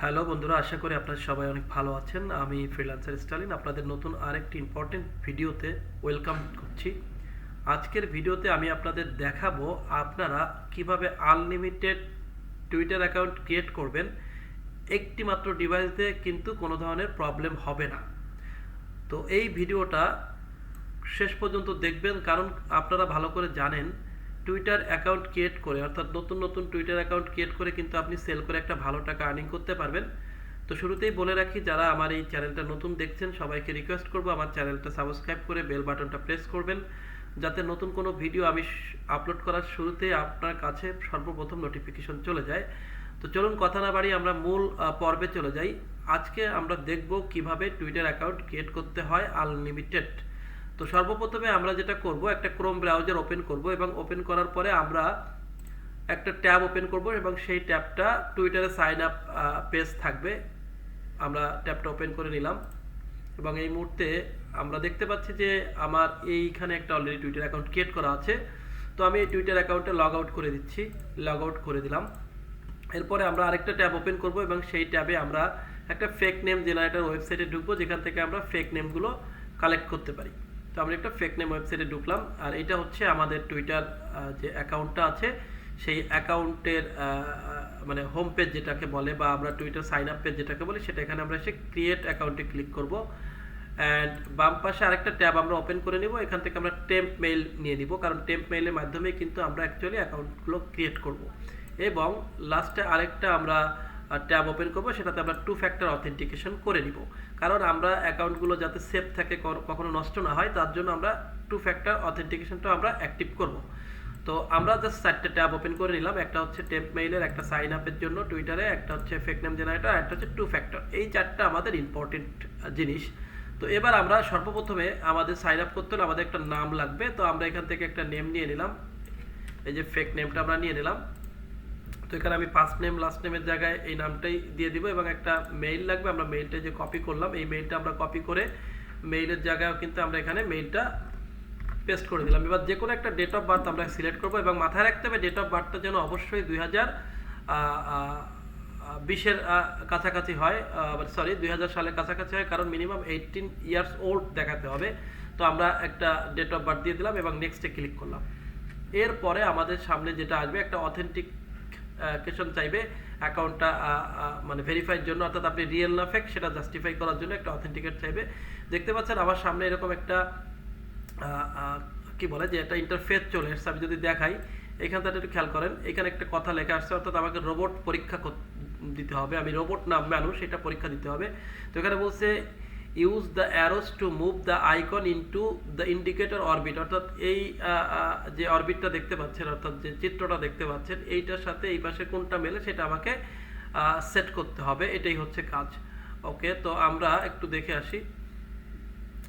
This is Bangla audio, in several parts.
হ্যালো বন্ধুরা, আশা করি আপনারা সবাই অনেক ভালো আছেন। আমি ফ্রিল্যান্সার স্টালিন, আপনাদের নতুন আরেকটি ইম্পর্টেন্ট ভিডিওতে ওয়েলকাম করছি। আজকের ভিডিওতে আমি আপনাদের দেখাবো আপনারা কীভাবে আনলিমিটেড টুইটার অ্যাকাউন্ট ক্রিয়েট করবেন। একটি মাত্র ডিভাইস দিয়ে কিন্তু কোনো ধরনের প্রবলেম হবে না। তো এই ভিডিওটা শেষ পর্যন্ত দেখবেন, কারণ আপনারা ভালো করে জানেন টুইটার অ্যাকাউন্ট ক্রিয়েট করে, অর্থাৎ নতুন নতুন টুইটার অ্যাকাউন্ট ক্রিয়েট করে কিন্তু আপনি সেল করে একটা ভালো টাকা আর্নিং করতে পারবেন। তো শুরুতেই বলে রাখি, যারা আমার এই চ্যানেলটা নতুন দেখছেন, সবাইকে রিকোয়েস্ট করব আমার চ্যানেলটা সাবস্ক্রাইব করে বেল বাটনটা প্রেস করবেন, যাতে নতুন কোনো ভিডিও আমি আপলোড করার শুরুতে আপনার কাছে সর্বপ্রথম নোটিফিকেশন চলে যায়। তো চলুন কথা না বাড়ি আমরা মূল পর্বে চলে যাই। আজকে আমরা দেখব কীভাবে টুইটার অ্যাকাউন্ট ক্রিয়েট করতে হয় আনলিমিটেড তো সর্বপ্রথমে আমরা যেটা করব, একটা ক্রোম ব্রাউজার ওপেন করব এবং ওপেন করার পরে আমরা একটা ট্যাব ওপেন করব এবং সেই ট্যাবটা টুইটারে সাইন আপ পেজ থাকবে। আমরা ট্যাবটা ওপেন করে নিলাম এবং এই মুহূর্তে আমরা দেখতে পাচ্ছি যে আমার এইখানে একটা অলরেডি টুইটার অ্যাকাউন্ট ক্রিয়েট করা আছে। তো আমি এই টুইটার অ্যাকাউন্টে লগ আউট করে দিচ্ছি লগ আউট করে দিলাম। এরপরে আমরা আরেকটা ট্যাব ওপেন করব এবং সেই ট্যাবে আমরা একটা ফেক নেম জেনারেটার ওয়েবসাইটে ঢুকবো, যেখান থেকে আমরা ফেক নেমগুলো কালেক্ট করতে পারি। তো আমরা একটা ফেক নেম ওয়েবসাইটে ঢুকলাম, আর এটা হচ্ছে আমাদের টুইটার যে অ্যাকাউন্টটা আছে, সেই অ্যাকাউন্টের মানে হোম পেজ যেটাকে বলে, বা আমরা টুইটার সাইন আপ পেজ যেটাকে বলি, সেটা এখানে আমরা এসে ক্রিয়েট অ্যাকাউন্টে ক্লিক করব। অ্যান্ড বাম পাশে আরেকটা ট্যাব আমরা ওপেন করে নিব, এখান থেকে আমরা টেম্প মেইল নিয়ে নিব, কারণ টেম্প মেইলের মাধ্যমে কিন্তু আমরা অ্যাকচুয়ালি অ্যাকাউন্টগুলো ক্রিয়েট করব। এবং লাস্টে আরেকটা আমরা ট্যাব ওপেন করব, সেটাতে আমরা টু ফ্যাক্টর অথেন্টিকেশন করে নিব। কারণ আমরা অ্যাকাউন্টগুলো যাতে সেফ থাকে কখনো নষ্ট না হয়, তার জন্য আমরা টু ফ্যাক্টর অথেন্টিকেশনটা আমরা অ্যাক্টিভ করব। তো আমরা জাস্ট চারটে ট্যাব ওপেন করে নিলাম, একটা হচ্ছে টেম্প মেইলের একটা সাইন আপের জন্য টুইটারে একটা হচ্ছে ফেক নেম জেনারেটর একটা হচ্ছে টু ফ্যাক্টর এই চারটা আমাদের ইম্পর্টেন্ট জিনিস। তো এবার আমরা সর্বপ্রথমে আমাদের সাইন আপ করতে হলে আমাদের একটা নাম লাগবে। তো আমরা এখান থেকে একটা নেম নিয়ে নিলাম। এই যে ফেক নেমটা আমরা নিয়ে নিলাম। তো এখানে আমি ফার্স্ট নেম লাস্ট নেমের জায়গায় এই নামটাই দিয়ে দিব এবং একটা মেইল লাগবে। আমরা মেইলটা যে কপি করলাম, এই মেইলটা আমরা কপি করে মেইলের জায়গায় কিন্তু আমরা এখানে মেইলটা পেস্ট করে দিলাম। এবার যে কোনো একটা ডেট অফ বার্থ আমরা সিলেক্ট করব এবং মাথায় রাখতে হবে ডেট অফ বার্থটা যেন অবশ্যই দুই হাজার বিশের কাছাকাছি হয় সরি দুই হাজার সালের কাছাকাছি হয়, কারণ মিনিমাম এইটিন ইয়ার্স ওল্ড দেখাতে হবে। তো আমরা একটা ডেট অফ বার্থ দিয়ে দিলাম এবং নেক্সটে ক্লিক করলাম। এরপরে আমাদের সামনে যেটা আসবে, একটা অথেন্টিক কেশন চাইবে অ্যাকাউন্টটা মানে ভেরিফাইয়ের জন্য, অর্থাৎ আপনি রিয়েল না ফেক সেটা জাস্টিফাই করার জন্য একটা অথেন্টিকেট চাইবে। দেখতে পাচ্ছেন আমার সামনে এরকম একটা কি বলে যে একটা ইন্টারফেস চলে এসছে। আমি যদি দেখাই, এখান থেকে একটু খেয়াল করেন, এখানে একটা কথা লেখা আসছে অর্থাৎ আমাকে রোবট পরীক্ষা দিতে হবে। আমি রোবট না মানুষ, এটা পরীক্ষা দিতে হবে। তো এখানে বলছে use the arrows to move the icon into the indicator orbit অর্থাৎ এই যে অরবিটটা দেখতে পাচ্ছেন, অর্থাৎ যে চিত্রটা দেখতে পাচ্ছেন, এইটার সাথে এই পাশে কোনটা মেলে সেটা আমাকে সেট করতে হবে। এটাই হচ্ছে কাজ। ওকে তো আমরা একটু দেখে আসি।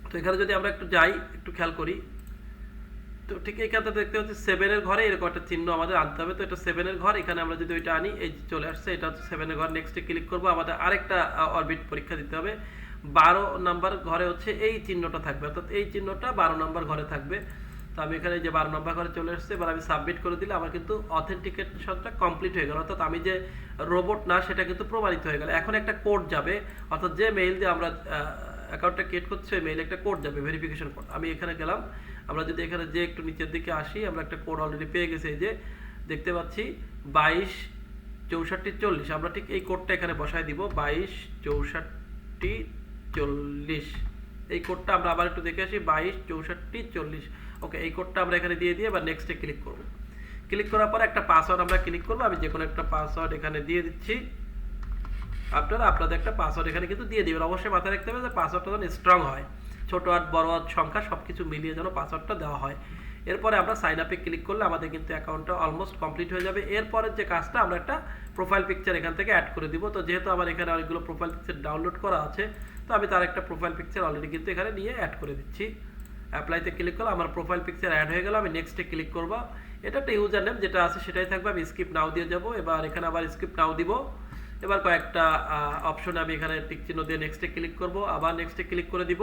তো এখানে যদি আমরা একটু যাই, একটু খেয়াল করি। তো ঠিক এইখানটা দেখতে হচ্ছে সেভেনের ঘরে এরকম একটা চিহ্ন আমাদের আনতে হবে। তো এটা সেভেনের ঘর, এখানে আমরা যদি ওইটা আনি, এই চলে আসছে, এটা হচ্ছে সেভেনের ঘর। নেক্সটে ক্লিক করব, আমাদের আরেকটা অরবিট পরীক্ষা দিতে হবে। বারো নাম্বার ঘরে হচ্ছে এই চিহ্নটা থাকবে। অর্থাৎ এই চিহ্নটা বারো নাম্বার ঘরে থাকবে। তো আমি এখানে যে বারো নম্বর ঘরে চলে এসেছে, এবার আমি সাবমিট করে দিলে আমার কিন্তু অথেন্টিকেশনটা কমপ্লিট হয়ে গেল। অর্থাৎ আমি যে রোবট না, সেটা কিন্তু প্রমাণিত হয়ে গেল। এখন একটা কোড যাবে। অর্থাৎ যে মেইল দিয়ে আমরা অ্যাকাউন্টটা ক্রিয়েট করছি, ওই মেইলে একটা কোড যাবে ভেরিফিকেশন কোড আমি এখানে গেলাম। আমরা যদি এখানে যে একটু নিচের দিকে আসি, আমরা একটা কোড অলরেডি পেয়ে গেছি। যে দেখতে পাচ্ছি, বাইশ চৌষট্টি চল্লিশ। আমরা ঠিক এই কোডটা এখানে বসাই দিব। বাইশ চৌষট্টি চল্লিশ। এই কোডটা আমরা আবার একটু দেখে আসি, বাইশ, চৌষট্টি, চল্লিশ। ওকে এই কোডটা আমরা এখানে দিয়ে দিয়ে এবার নেক্সটে ক্লিক করব। ক্লিক করার পর একটা পাসওয়ার্ড আমরা ক্লিক করব, আমি যে কোনো একটা পাসওয়ার্ড এখানে দিয়ে দিচ্ছি। আপনারা, আপনাদের একটা পাসওয়ার্ড এখানে কিন্তু দিয়ে দিবেন। অবশ্যই মাথায় রাখতে হবে যে পাসওয়ার্ডটা যেন স্ট্রং হয়। ছোট আর বড় হাত সংখ্যা সব কিছু মিলিয়ে যেন পাসওয়ার্ডটা দেওয়া হয়। এরপরে আমরা সাইন আপে ক্লিক করলে আমাদের কিন্তু অ্যাকাউন্টটা অলমোস্ট কমপ্লিট হয়ে যাবে। এরপরের যে কাজটা, আমরা একটা প্রোফাইল পিকচার এখান থেকে অ্যাড করে দিব। তো যেহেতু আমার এখানে অনেকগুলো প্রোফাইল পিকচার ডাউনলোড করা আছে তো আমি তার একটা প্রোফাইল পিকচার অলরেডি কিন্তু এখানে নিয়ে অ্যাড করে দিচ্ছি। অ্যাপ্লাইতে ক্লিক করলে আমার প্রোফাইল পিকচার অ্যাড হয়ে গেল, আমি নেক্সটে ক্লিক করব। এটা একটা ইউজার নেম যেটা আছে সেটাই থাকবে, আমি স্কিপ নাও দিয়ে যাব। এবার এখানে আবার স্কিপ নাও দিব। এবার কয়েকটা অপশনে আমি এখানে টিক চিহ্ন দিয়ে নেক্সটে ক্লিক করব, আবার নেক্সটে ক্লিক করে দিব।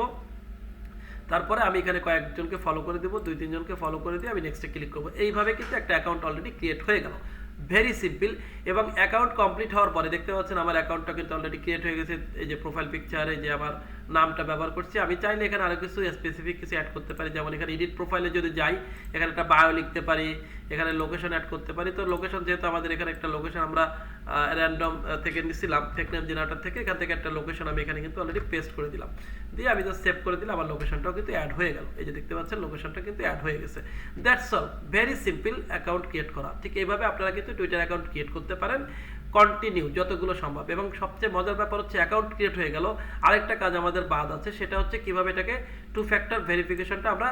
তারপরে আমি এখানে কয়েকজনকে ফলো করে দেবো, দুই তিনজনকে ফলো করে দিয়ে আমি নেক্সটে ক্লিক করব। এইভাবে কিন্তু একটা অ্যাকাউন্ট অলরেডি ক্রিয়েট হয়ে গেল। ভেরি সিম্পল এবং অ্যাকাউন্ট কমপ্লিট হওয়ার পরে দেখতে পাচ্ছেন আমার অ্যাকাউন্টটা কিন্তু অলরেডি ক্রিয়েট হয়ে গেছে। এই যে প্রোফাইল পিকচার এই যে আমার নামটা ব্যবহার করছি। আমি চাইলে এখানে আরও কিছু স্পেসিফিক কিছু অ্যাড করতে পারি। যেমন এখানে এডিট প্রোফাইলে যদি যাই, এখানে একটা বায়ো লিখতে পারি, এখানে লোকেশন অ্যাড করতে পারি। তো লোকেশন যেহেতু আমাদের এখানে একটা লোকেশন আমরা র্যান্ডম থেকে নিছিলাম টেকনেম জেনারেটর থেকে এখান থেকে একটা লোকেশন আমি এখানে কিন্তু অলরেডি পেস্ট করে দিলাম। দিয়ে আমি জাস্ট সেভ করে দিলাম, আমার লোকেশনটাও কিন্তু অ্যাড হয়ে গেল। এই যে দেখতে পাচ্ছেন লোকেশনটা কিন্তু অ্যাড হয়ে গেছে। That's all very simple account create করা। ঠিক এইভাবে আপনারা কিন্তু টুইটার অ্যাকাউন্ট ক্রিয়েট করতে পারেন। কন্টিনিউ যতগুলো সম্ভব। এবং সবচেয়ে মজার ব্যাপার হচ্ছে অ্যাকাউন্ট ক্রিয়েট হয়ে গেল। আরেকটা কাজ আমাদের বাদ আছে, সেটা হচ্ছে কীভাবে এটাকে টু ফ্যাক্টর ভেরিফিকেশনটা আমরা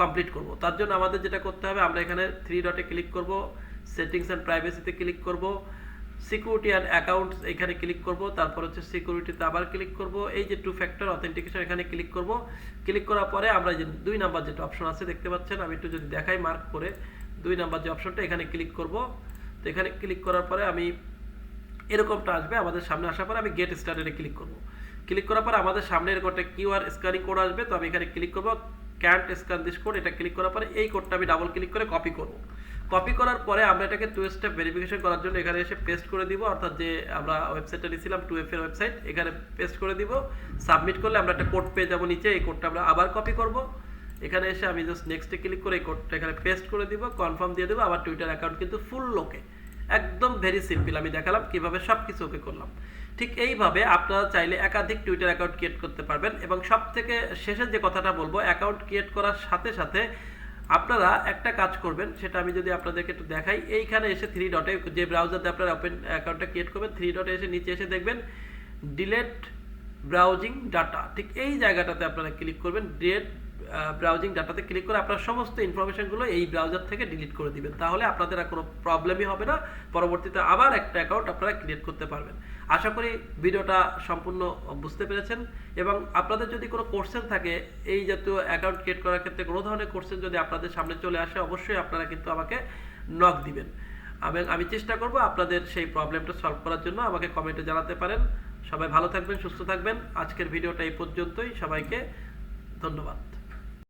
কমপ্লিট করব। তার জন্য আমাদের যেটা করতে হবে, আমরা এখানে থ্রি ডটে ক্লিক করব সেটিংস অ্যান্ড প্রাইভেসিতে ক্লিক করব। সিকিউরিটি অ্যান্ড অ্যাকাউন্টস এখানে ক্লিক করব, তারপর হচ্ছে সিকিউরিটিতে আবার ক্লিক করব, এই যে টু ফ্যাক্টর অথেন্টিকেশন এখানে ক্লিক করব। ক্লিক করার পরে আমরা যে দুই নাম্বার যেটা অপশন আছে দেখতে পাচ্ছেন, আমি একটু যদি দেখাই মার্ক করে, দুই নাম্বার যে অপশনটা এখানে ক্লিক করব। তো এখানে ক্লিক করার পরে আমি এরকমটা আসবে, আমাদের সামনে আসার পরে আমি গেট স্টার্টেডে ক্লিক করব। ক্লিক করার পরে আমাদের সামনে এরকম একটা কিউআর স্ক্যানিং কোড আসবে, তো আমি এখানে ক্লিক করব ক্যান্ট স্ক্যান দিস কোড এটা ক্লিক করার পরে এই কোডটা আমি ডাবল ক্লিক করে কপি করব। কপি করার পরে আমরা এটাকে টু স্টেপ ভেরিফিকেশন করার জন্য এখানে এসে পেস্ট করে দিব। অর্থাৎ যে আমরা ওয়েবসাইটটা নিয়েছিলাম টু এফ এর ওয়েবসাইট এখানে পেস্ট করে দিব। সাবমিট করলে আমরা একটা কোড পেয়ে যাব নিচে, এই কোডটা আমরা আবার কপি করব। এখানে এসে আমি জাস্ট নেক্সটে ক্লিক করে এই কোডটা এখানে পেস্ট করে দিব কনফার্ম দিয়ে দেবো। আবার টুইটার অ্যাকাউন্ট কিন্তু ফুল লোকে। একদম ভেরি সিম্পল আমি দেখালাম কীভাবে সব কিছু ওকে করলাম। ঠিক এইভাবে আপনারা চাইলে একাধিক টুইটার অ্যাকাউন্ট ক্রিয়েট করতে পারবেন এবং সব থেকে শেষের যে কথাটা বলব অ্যাকাউন্ট ক্রিয়েট করার সাথে সাথে আপনারা একটা কাজ করবেন, সেটা আমি যদি আপনাদেরকে একটু দেখাই, এইখানে এসে থ্রি ডটে যে ব্রাউজারতে আপনারা ওপেন অ্যাকাউন্টটা ক্রিয়েট করবেন থ্রি ডটে এসে নিচে এসে দেখবেন ডিলেট ব্রাউজিং ডাটা ঠিক এই জায়গাটাতে আপনারা ক্লিক করবেন ডিলেট ব্রাউজিং ডাটাতে ক্লিক করে আপনার সমস্ত ইনফরমেশনগুলো এই ব্রাউজার থেকে ডিলিট করে দিবেন। তাহলে আপনাদের আর কোনো প্রবলেমই হবে না। পরবর্তীতে আবার একটা অ্যাকাউন্ট আপনারা ক্রিয়েট করতে পারবেন। আশা করি ভিডিওটা সম্পূর্ণ বুঝতে পেরেছেন এবং আপনাদের যদি কোনো কোশ্চেন থাকে, এই জাতীয় অ্যাকাউন্ট ক্রিয়েট করার ক্ষেত্রে কোনো ধরনের কোশ্চেন যদি আপনাদের সামনে চলে আসে, অবশ্যই আপনারা কিন্তু আমাকে নক দিবেন। আমি আমি চেষ্টা করব আপনাদের সেই প্রবলেমটা সলভ করার জন্য। আমাকে কমেন্টে জানাতে পারেন। সবাই ভালো থাকবেন, সুস্থ থাকবেন। আজকের ভিডিওটা এই পর্যন্তই। সবাইকে ধন্যবাদ।